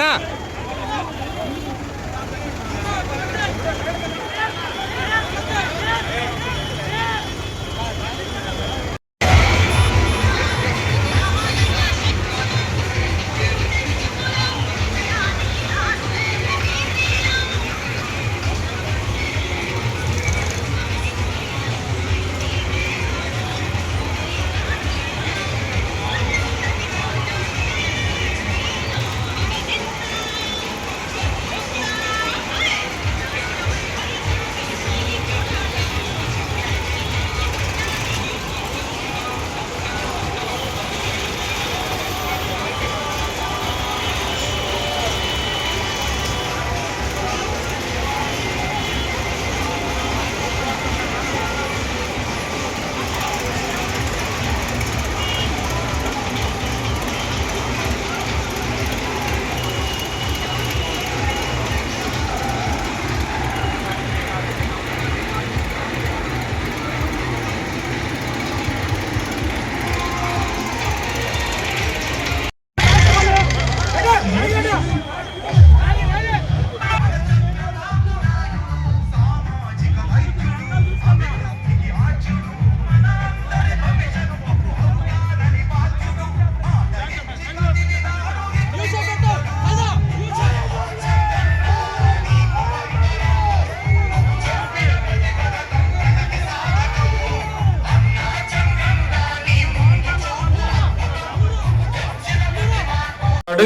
అన్నా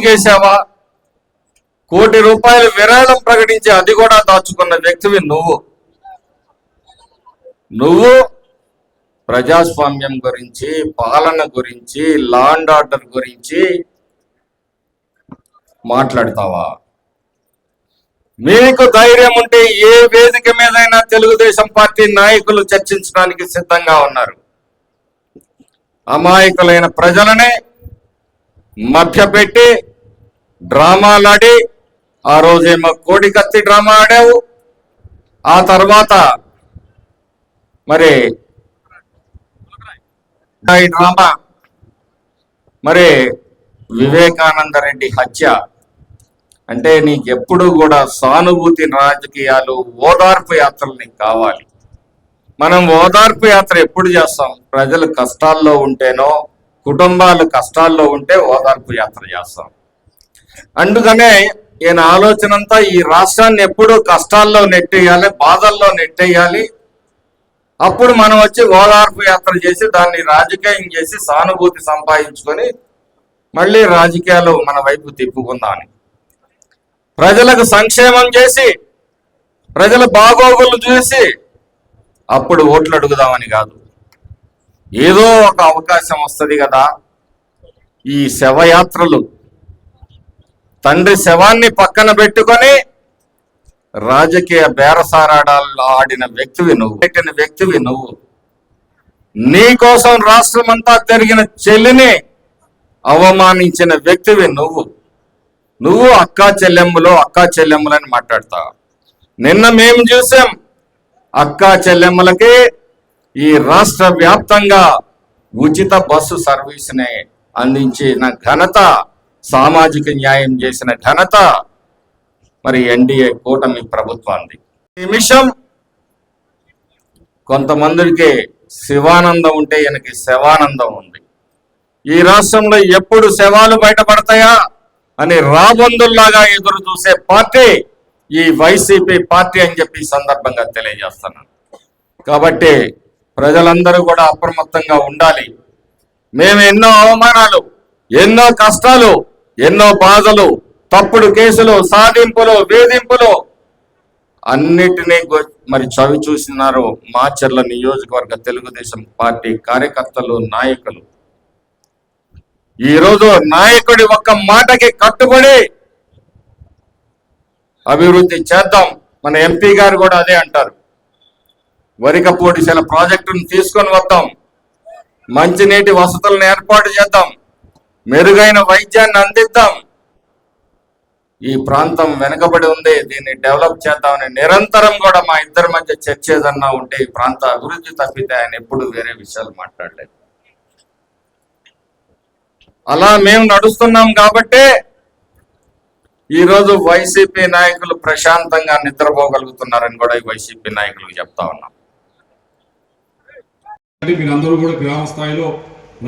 అడుగేశావా కోటి రూపాయలు విరాళం ప్రకటించి అది కూడా దాచుకున్న వ్యక్తివి నువ్వు. నువ్వు ప్రజాస్వామ్యం గురించి పాలన గురించి లా అండ్ ఆర్డర్ గురించి మాట్లాడతావా? మీకు ధైర్యం ఉంటే ఏ వేదిక మీదైనా తెలుగుదేశం పార్టీ నాయకులు చర్చించడానికి సిద్ధంగా ఉన్నారు. అమాయకులైన ప్రజలనే మభ్యపెట్టి డ్రామాలాడి ఆ రోజేమో కోడి కత్తి డ్రామా ఆడావు. ఆ తర్వాత మరి ఈ డ్రామా మరి వివేకానంద రెడ్డి హత్య. అంటే నీకు ఎప్పుడు కూడా సానుభూతి రాజకీయాలు ఓదార్పు యాత్రలు నీకు కావాలి. మనం ఓదార్పు యాత్ర ఎప్పుడు చేస్తాం? ప్రజలు కష్టాల్లో ఉంటేనో కుటుంబాలు కష్టాల్లో ఉంటే ఓదార్పు యాత్ర చేస్తాం. అందుకనే ఈయన ఆలోచన అంతా ఈ రాష్ట్రాన్ని ఎప్పుడూ కష్టాల్లో నెట్టేయాలి బాధల్లో నెట్టేయాలి. అప్పుడు మనం వచ్చి ఓదార్పు యాత్ర చేసి దాన్ని రాజకీయం చేసి సానుభూతి సంపాదించుకొని మళ్ళీ రాజకీయాలు మన వైపు తిప్పుకుందామని. ప్రజలకు సంక్షేమం చేసి ప్రజల బాగోగులు చూసి అప్పుడు ఓట్లు అడుగుదామని కాదు. ఏదో ఒక అవకాశం వస్తుంది కదా. ఈ శవయాత్రలు తండ్రి శవాన్ని పక్కన పెట్టుకొని రాజకీయ బేరసారాడాల్లో ఆడిన వ్యక్తివి నువ్వు. పెట్టిన వ్యక్తివి నువ్వు. నీ కోసం రాష్ట్రమంతా జరిగిన చెల్లిని అవమానించిన వ్యక్తివి నువ్వు. నువ్వు అక్కా చెల్లెమ్ములో అక్కా చెల్లెమ్ములని మాట్లాడతావు నిన్న మేము చూసాం అక్కా చెల్లెమ్మలకి ఈ రాష్ట్ర వ్యాప్తంగా ఉచిత బస్సు సర్వీస్ని అందించిన ఘనత. సామాజిక న్యాయం చేసిన ఘనత మరి ఎన్డీఏ కూటమి ప్రభుత్వాన్ని నిమిషం కొంతమందికి శివానందం ఉంటే ఈయనకి శవానందం ఉంది. ఈ రాష్ట్రంలో ఎప్పుడు శవాలు బయటపడతాయా అని రాబందుల్లాగా ఎదురు చూసే పార్టీ ఈ వైసీపీ పార్టీ అని చెప్పి సందర్భంగా తెలియజేస్తున్నాను. కాబట్టి ప్రజలందరూ కూడా అప్రమత్తంగా ఉండాలి. మేము ఎన్నో అవమానాలు ఎన్నో కష్టాలు ఎన్నో బాధలు తప్పుడు కేసులు సాధింపులు వేధింపులు. అన్నిటినీ మరి చవి చూసినారు మాచర్ల నియోజకవర్గ తెలుగుదేశం పార్టీ కార్యకర్తలు నాయకులు. ఈ రోజు నాయకుడి ఒక్క మాటకి కట్టుబడి అభివృద్ధి చేద్దాం. మన ఎంపీ గారు కూడా అదే అంటారు. వరికపూడిసెల ప్రాజెక్టును తీసుకొని వద్దాం. మంచినీటి వసతులను ఏర్పాటు చేద్దాం. మెరుగైన వైద్యాన్ని అందిద్దాం. ఈ ప్రాంతం వెనుకబడి ఉంది. దీన్ని డెవలప్ చేద్దామని నిరంతరం కూడా మా ఇద్దరి మధ్య చర్చ ఏదన్నా ఉంటే ఈ ప్రాంత అభివృద్ధి తప్పితే ఆయన ఎప్పుడు వేరే విషయాలు మాట్లాడలేదు. అలా మేము నడుస్తున్నాం కాబట్టే ఈరోజు వైసీపీ నాయకులు ప్రశాంతంగా నిద్రపోగలుగుతున్నారని కూడా ఈ వైసీపీ నాయకులకు చెప్తా ఉన్నాం. మీరందరూ కూడా గ్రామ స్థాయిలో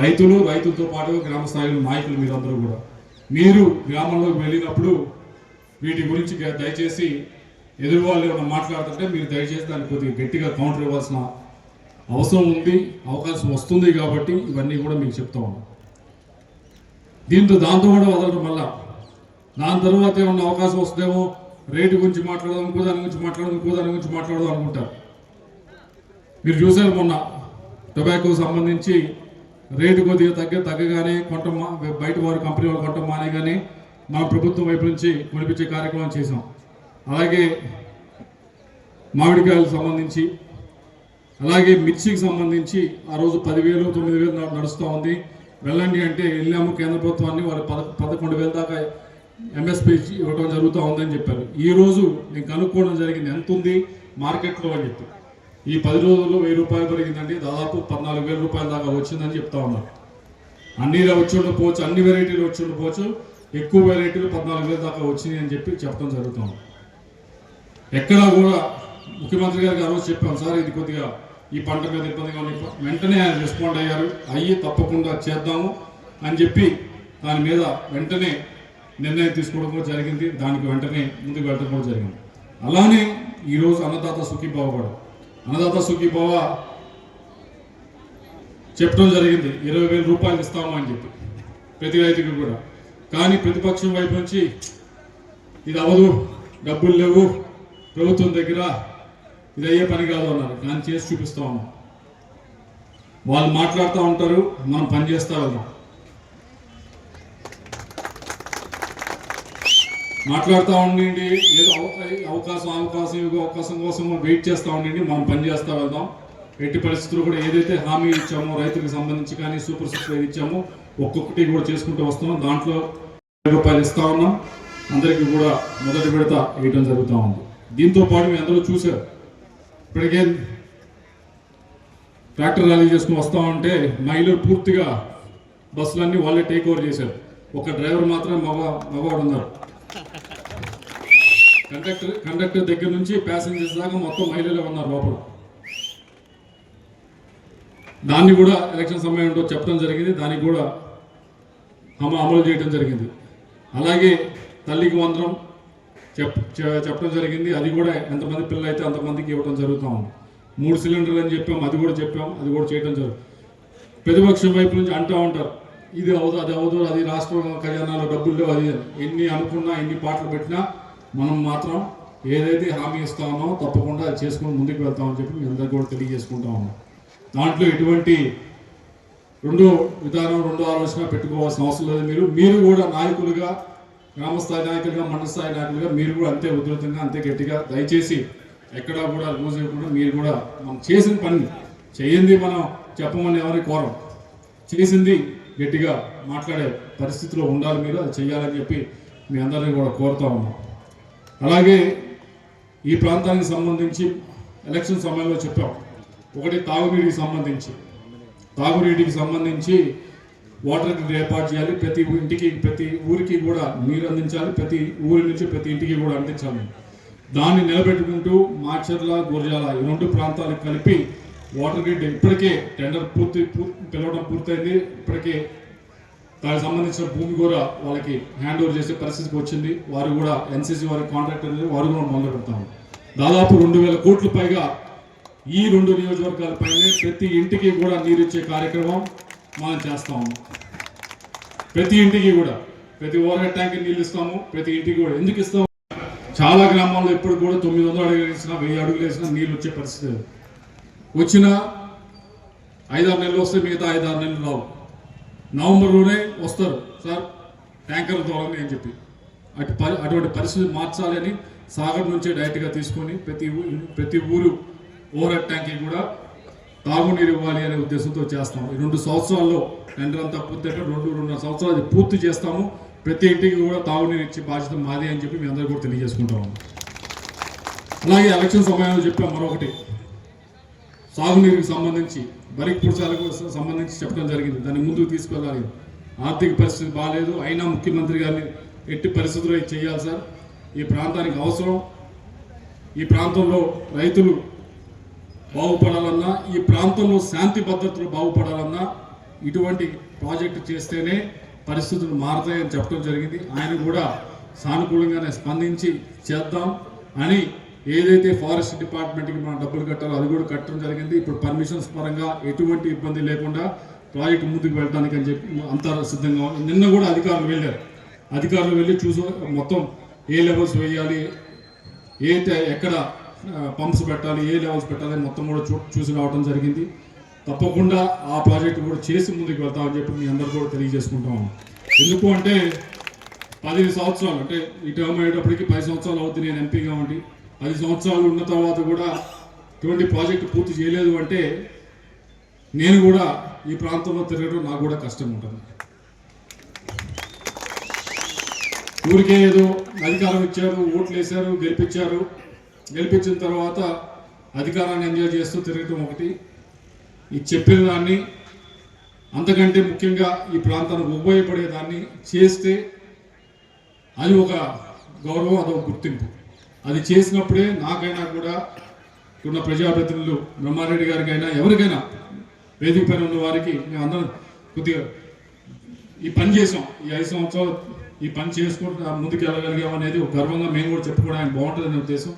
రైతులు రైతులతో పాటు గ్రామ స్థాయిలో నాయకులు మీరందరూ కూడా. మీరు గ్రామంలోకి వెళ్ళినప్పుడు వీటి గురించి దయచేసి ఎదురు వాళ్ళు ఏమైనా మాట్లాడుతుంటే మీరు దయచేసి దాన్ని కొద్దిగా గట్టిగా కౌంటర్ ఇవ్వాల్సిన అవసరం ఉంది అవకాశం వస్తుంది కాబట్టి ఇవన్నీ కూడా మీకు చెప్తా ఉన్నాం. దీంతో దాంతో కూడా వదలడం వల్ల దాని తర్వాత ఏమన్నా అవకాశం వస్తుందేమో రేటు గురించి మాట్లాడదాం ఇంకో దాని గురించి మాట్లాడదాం ఇంకో దాని గురించి మాట్లాడదాం అనుకుంటారు. మీరు చూసారు మొన్న టొబాకో సంబంధించి రేటు కొద్దిగా తగ్గ తగ్గగానే కొంట బయట వారి కంపెనీ వాళ్ళు కొంట కానీ మన ప్రభుత్వం వైపు నుంచి కొనిపించే కార్యక్రమం చేసాం అలాగే మామిడికాయలకు సంబంధించి అలాగే మిర్చికి సంబంధించి ఆ రోజు పదివేలు తొమ్మిది వేలు నడుస్తూ ఉంది. వెళ్ళండి అంటే వెళ్ళాము కేంద్ర ప్రభుత్వాన్ని వారు పద పదకొండు వేల దాకా ఎంఎస్పీ ఇవ్వడం జరుగుతూ ఉందని చెప్పారు. ఈరోజు నేను కనుక్కోవడం జరిగింది ఎంత ఉంది మార్కెట్లో అని చెప్పి. ఈ పది రోజుల్లో వెయ్యి రూపాయలు పెరిగిందండి దాదాపు పద్నాలుగు వేల రూపాయల దాకా వచ్చిందని చెప్తా ఉన్నారు అన్ని వచ్చి పోవచ్చు అన్ని వెరైటీలు వచ్చి పోవచ్చు ఎక్కువ వెరైటీలు పద్నాలుగు వేల దాకా వచ్చినాయి అని చెప్పి చెప్పడం జరుగుతుంది ఎక్కడా కూడా ముఖ్యమంత్రి గారికి ఆ రోజు చెప్పాం సార్ ఇది కొద్దిగా ఈ పంట మీద ఇబ్బందిగా ఉంది. వెంటనే ఆయన రెస్పాండ్ అయ్యారు. అయ్యి తప్పకుండా చేద్దాము అని చెప్పి దాని మీద వెంటనే నిర్ణయం తీసుకోవడం కూడా జరిగింది. దానికి వెంటనే ముందుకు వెళ్ళడం కూడా జరిగింది. అలానే ఈరోజు అన్నదాత సుఖీభావ కూడా అన్నదాత సుఖీభావ చెప్పడం జరిగింది. ఇరవై వేల రూపాయలు ఇస్తామని అని చెప్పి. ప్రతి రైతుకి కూడా. కానీ ప్రతిపక్షం వైపు నుంచి ఇది అవ్వదు. డబ్బులు లేవు. ప్రభుత్వం దగ్గర ఇది అయ్యే పని కాదు అన్నారు. కానీ చేసి చూపిస్తా ఉన్నాం. వాళ్ళు మాట్లాడుతూ ఉంటారు. మనం పని చేస్తా వెళ్దాం. మాట్లాడుతూ ఉండండి. ఏదో అవకాశం అవకాశం ఇవ్వ అవకాశం కోసం వెయిట్ చేస్తూ ఉండండి. మనం పని చేస్తూ వెళ్దాం. ఎట్టి పరిస్థితుల్లో కూడా ఏదైతే హామీ ఇచ్చామో రైతులకు సంబంధించి కానీ సూపర్ సిక్స్ ఇచ్చామో ఒక్కొక్కటి కూడా చేసుకుంటూ వస్తున్నాం. దాంట్లో రూపాయలు ఇస్తా ఉన్నాం. అందరికీ కూడా మొదటి విడత వేయడం జరుగుతూ ఉంది. దీంతో పాటు మీ అందరూ చూశారు. ఇప్పటికే ట్రాక్టర్ ర్యాలీ చేసుకుని వస్తా ఉంటే మహిళలు పూర్తిగా బస్సులన్నీ వాళ్ళే టేక్ ఓవర్ చేశారు. ఒక డ్రైవర్ మాత్రం మగ మగవాడు ఉన్నారు. కండక్టర్ కండక్టర్ దగ్గర నుంచి ప్యాసింజర్స్ దాకా మొత్తం మహిళలే ఉన్నారు లోపల. దాన్ని కూడా ఎలక్షన్ సమయంలో చెప్పడం జరిగింది. దానికి కూడా హమ అమలు చేయడం జరిగింది. అలాగే తల్లికి వందనం చెప్ చెప్పడం జరిగింది. అది కూడా ఎంతమంది పిల్లలు అయితే అంతమందికి ఇవ్వడం జరుగుతూ ఉంది. మూడు సిలిండర్లు అని చెప్పాం అది కూడా చెప్పాం అది కూడా చేయడం జరుగుతుంది ప్రతిపక్షం వైపు నుంచి అంటూ ఉంటారు. ఇది అవదు అది అవదు అది రాష్ట్రం ఖజానాలో డబ్బులు లేవు అది ఎన్ని అనుకున్నా ఎన్ని పాటలు పెట్టినా మనం మాత్రం ఏదైతే హామీ ఇస్తామో తప్పకుండా అది చేసుకుని ముందుకు వెళ్తామని చెప్పి మీ అందరికీ కూడా తెలియజేసుకుంటా ఉన్నాం. దాంట్లో ఎటువంటి రెండు విధానం రెండో ఆలోచన పెట్టుకోవాల్సిన అవసరం లేదు మీరు. మీరు కూడా నాయకులుగా గ్రామస్థాయి నాయకులుగా మండల స్థాయి నాయకులుగా మీరు కూడా అంతే ఉధృతంగా అంతే గట్టిగా దయచేసి ఎక్కడా కూడా రోజు కూడా మీరు కూడా మనం చేసిన పని చేయండి మనం చెప్పమని ఎవరిని కోరం చేసింది గట్టిగా మాట్లాడే పరిస్థితిలో ఉండాలి మీరు అది చేయాలని చెప్పి మీ అందరినీ కూడా కోరుతా ఉన్నాం. అలాగే ఈ ప్రాంతానికి సంబంధించి ఎలక్షన్ సమయంలో చెప్పాం. ఒకటి తాగునీటికి సంబంధించి. తాగునీటికి సంబంధించి వాటర్ గ్రిడ్ ఏర్పాటు చేయాలి. ప్రతి ఇంటికి ప్రతి ఊరికి కూడా నీరు అందించాలి. ప్రతి ఊరి నుంచి ప్రతి ఇంటికి కూడా అందించాలి. దాన్ని నిలబెట్టుకుంటూ మాచర్ల గురజాల ఈ రెండు ప్రాంతాలకు కలిపి వాటర్ గ్రిడ్ ఇప్పటికే టెండర్ పూర్తి పిలవడం పూర్తయింది. ఇప్పటికే దానికి సంబంధించిన భూమి కూడా వాళ్ళకి హ్యాండ్ ఓవర్ చేసే పరిస్థితికి వచ్చింది. వారు కూడా ఎన్సీసీ వారి కాంట్రాక్టర్ వారు కూడా మొదలు పెడతాము దాదాపు రెండు వేల కోట్ల పైగా ఈ రెండు నియోజకవర్గాలపైనే ప్రతి ఇంటికి కూడా నీరు ఇచ్చే కార్యక్రమం మనం చేస్తాము ప్రతి ఇంటికి కూడా. ప్రతి ఓవర్ హెడ్ ట్యాంక్ నీళ్ళు ఇస్తాము. ప్రతి ఇంటికి కూడా. ఎందుకు ఇస్తాము? చాలా గ్రామాల్లో ఇప్పుడు కూడా తొమ్మిది వందలు అడుగులు వేసినా వెయ్యి అడుగులు వేసినా నీళ్ళు వచ్చే పరిస్థితి లేదు. వచ్చిన ఐదారు నెలలు వస్తే మిగతా ఐదారు నెలలు రావు. నవంబర్లోనే వస్తారు. సార్ ట్యాంకర్ ద్వారా అని చెప్పి. అటు పరి అటువంటి పరిస్థితి మార్చాలి అని సాగర్ నుంచే డైరెక్ట్గా తీసుకొని ప్రతి ఊ- ప్రతి ఊరు ఓవర్ హెడ్ ట్యాంక్కి కూడా తాగునీరు ఇవ్వాలి అనే ఉద్దేశంతో చేస్తాము. ఈ రెండు సంవత్సరాల్లో టెండర్ అంతా పూర్తి రెండు రెండున్నర సంవత్సరాలు పూర్తి చేస్తాము. ప్రతి ఇంటికి కూడా తాగునీరు ఇచ్చే బాధ్యత మాది అని చెప్పి మీ అందరూ కూడా తెలియజేసుకుంటాము. అలాగే ఎలక్షన్ సమయంలో చెప్పాం మరొకటి. సాగునీరుకి సంబంధించి బరికి పురుషాలకు సంబంధించి చెప్పడం జరిగింది. దాన్ని ముందుకు తీసుకెళ్ళాలి. ఆర్థిక పరిస్థితి బాగాలేదు అయినా ముఖ్యమంత్రి గారిని ఎట్టి పరిస్థితుల్లో చేయాలి సార్. ఈ ప్రాంతానికి అవసరం. ఈ ప్రాంతంలో రైతులు బాగుపడాలన్నా ఈ ప్రాంతంలో శాంతి భద్రతలు బాగుపడాలన్నా ఇటువంటి ప్రాజెక్టు చేస్తేనే పరిస్థితులు మారతాయని చెప్పడం జరిగింది. ఆయన కూడా సానుకూలంగానే స్పందించి చేద్దాం అని ఏదైతే ఫారెస్ట్ డిపార్ట్మెంట్కి మనం డబ్బులు కట్టాలో అది కూడా కట్టడం జరిగింది. ఇప్పుడు పర్మిషన్స్ పరంగా ఎటువంటి ఇబ్బంది లేకుండా ప్రాజెక్టు ముందుకు వెళ్ళడానికి అని చెప్పి అంతా సిద్ధంగా నిన్న కూడా అధికారులు వెళ్ళారు. అధికారులు వెళ్ళి చూసి మొత్తం ఏ లెవెల్స్ వేయాలి ఏ ఎక్కడ పంప్స్ పెట్టాలి ఏ లెవెల్స్ పెట్టాలి మొత్తం కూడా చూ చూసి రావడం జరిగింది. తప్పకుండా ఆ ప్రాజెక్ట్ కూడా చేసి ముందుకు వెళ్తామని చెప్పి మీ అందరు కూడా తెలియజేసుకుంటాము ఎందుకు అంటే పదిహేను సంవత్సరాలు అంటే ఈ టర్మ్ అయ్యేటప్పటికి పది సంవత్సరాలు అవుతుంది నేను ఎంపీగా ఉండి. పది సంవత్సరాలు ఉన్న తర్వాత కూడా ఇటువంటి ప్రాజెక్టు పూర్తి చేయలేదు అంటే నేను కూడా ఈ ప్రాంతంలో తిరగడం నాకు కూడా కష్టం ఉంటుంది. ఊరికే ఏదో అధికారం ఇచ్చారు ఓట్లు వేశారు గెలిపించారు. గెలిపించిన తర్వాత అధికారాన్ని ఎంజాయ్ చేస్తూ తిరగటం ఒకటి. ఈ చెప్పిన దాన్ని అంతకంటే ముఖ్యంగా ఈ ప్రాంతానికి ఉపయోగపడేదాన్ని చేస్తే అది ఒక గౌరవం అదొక గుర్తింపు. అది చేసినప్పుడే నాకైనా కూడా ఉన్న ప్రజాప్రతినిధులు బ్రహ్మారెడ్డి గారికైనా ఎవరికైనా వేదిక పైన ఉన్న వారికి మేము అందరం కొద్దిగా ఈ పని చేసాం ఈ ఐదు సంవత్సరాలు ఈ పని చేసుకుంటూ ముందుకు వెళ్ళగలిగాం అనేది ఒక గర్వంగా మేము కూడా చెప్పుకోవడానికి బాగుంటుందనే ఉద్దేశం.